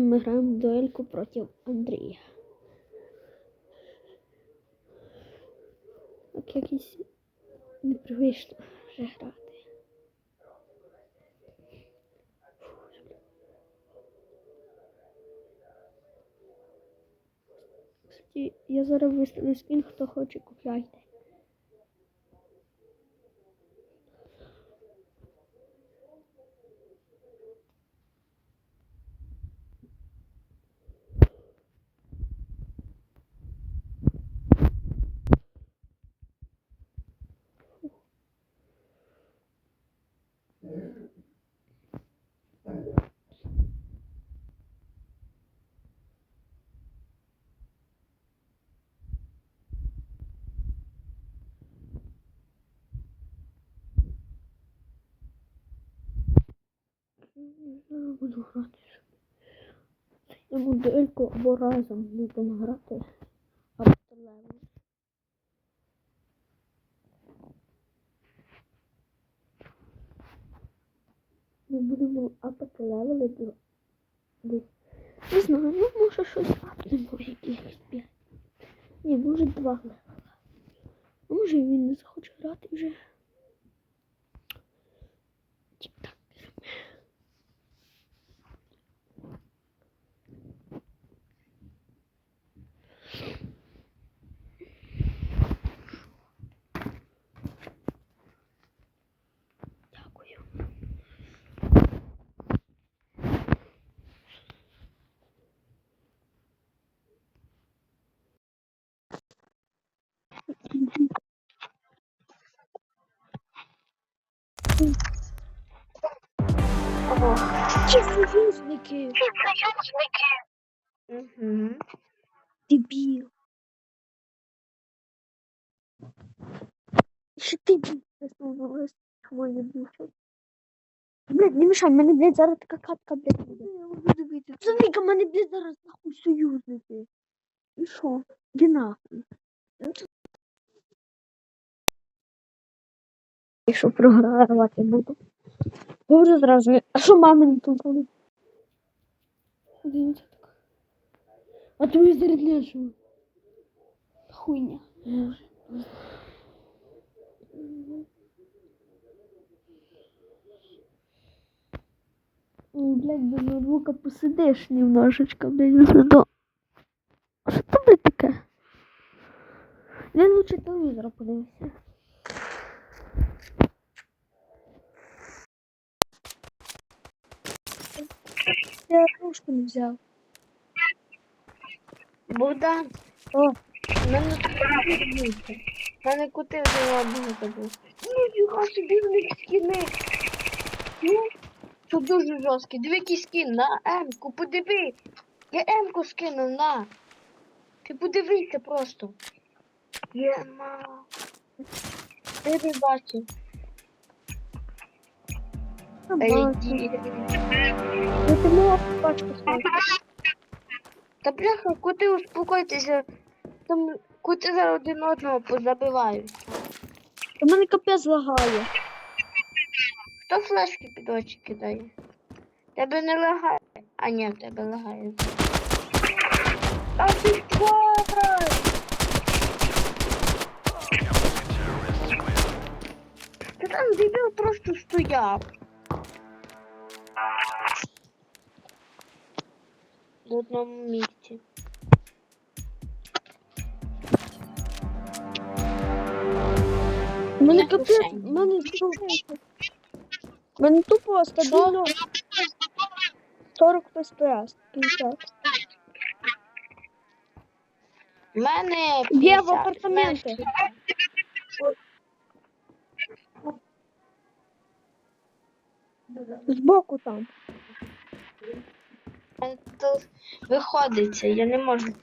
Ми граємо дуельку проти Андрія. Так якось непривично вже грати. Я зараз виставлю скін, хто хоче купляйте. Зараз буду грати. Йому дуельку або разом будемо грати. Або. Ми будемо апати левели. Не знаю, ну може щось апнемо якихось п'ять. Ні, може два левела. Може він не захоче грати вже. Ті союзники. Угу. Дебіл. Ще ти присунулась твою душу. Блядь, не мішай, мене, блядь, зараз така катка, блядь, буде. Я буду дивитися. Смотри-ка, мене, блядь, зараз нахуй союзники. І що? Іди нахуй. Якщо програвати буду. Говорю зразу, а що мами не тут так. А твої зарядне що? Хуйня. Ну, блядь, без ноутбука посидиш немножечко, блядь, заодно. Що це, блядь, таке? Я лучше телевізор подивився. Я кружку не взяв. Богдан, О, в мене тут дивіться. В мене кути вже одного забув. Ну, фіга собі в них скіни. Ну, це дуже жорсткі. Диви, який скін на М-ку, подиви. Я М-ку скинув на. Ти подивися просто. Єма. Ти не бачив. Ей, бачу. ді. Я ти пачку сказати. Та бляха, коти успокойтеся. Там коти зараз один одного позабивають. У мене капець лагає. Хто флешки під очі кидає? Тебе не лагає. А ні, в тебе лагає. А ти тварь! Та там дебіл просто стояв. Одному місці. У мене капець, мішень. мене тупо. Мене тупо стабільно 40 FPS. 50. У мене Є в 50, апартаменти. Збоку там. Виходиться, я не можу.